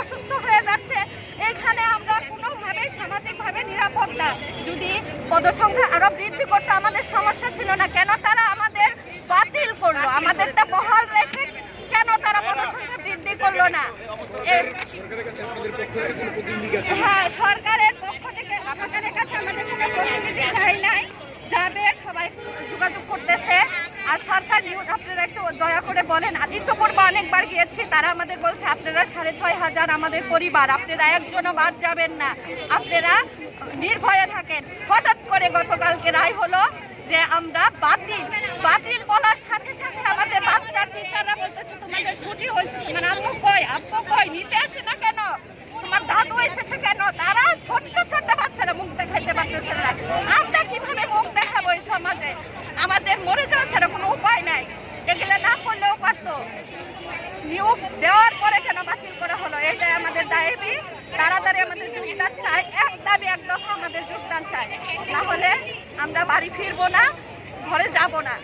অসুস্থ হয়ে যাচ্ছে এখানে আমরা কোনোভাবে সামাজিকভাবে নিরাপদ না। যদি পদসংখ্যা আরও বৃদ্ধি করতে আমাদের সমস্যা ছিল না। কেন তারা আমাদের বাতিল করল? আমাদেরটা বহাল রেখে কেন তারা পদসংখ্যা বৃদ্ধি করল না? হ্যাঁ সরকার যোগাযোগ করতেছে। আর সরকার নিউজ আপনারা একটু দয়া করে বলেন। আদিত্যপুর বা অনেকবার গিয়েছি, তারা আমাদের বলছে, আপনারা সাড়ে ছয় হাজার আমাদের পরিবার, আপনারা একজনও বাদ যাবেন না। আপনারা নির্ভয়ে থাকেন। হঠাৎ করে গতকালকে রায় হলো যে আমরা বাতিল। বাতিল বলার সাথে সাথে আমাদের বাচ্চার টিচাররা বলতেছে, তোমাদের ছুটি হয়েছে। তোমার আম্মু কই? আব্বু কই? নিতে আসে না কেন তোমার দাদু এসেছে কেন তারা ছোট্ট ছোট্ট বাচ্চারা মুখ দেখাইতে পারতেছে না আমরা কীভাবে মুখ দেখাবো আমাদের মরে যাওয়া ছাড়া কোনো উপায় নাই। এগুলো না করলেও পারতো নিয়োগ দেওয়ার পরে কেন বাতিল করা হলো? এটাই আমাদের দাবি। তাড়াতাড়ি আমাদের যোগদান চাই। এক দাবি, এক দফা আমাদের যোগদান চাই। না হলে আমরা বাড়ি ফিরবো না, ঘরে যাব না।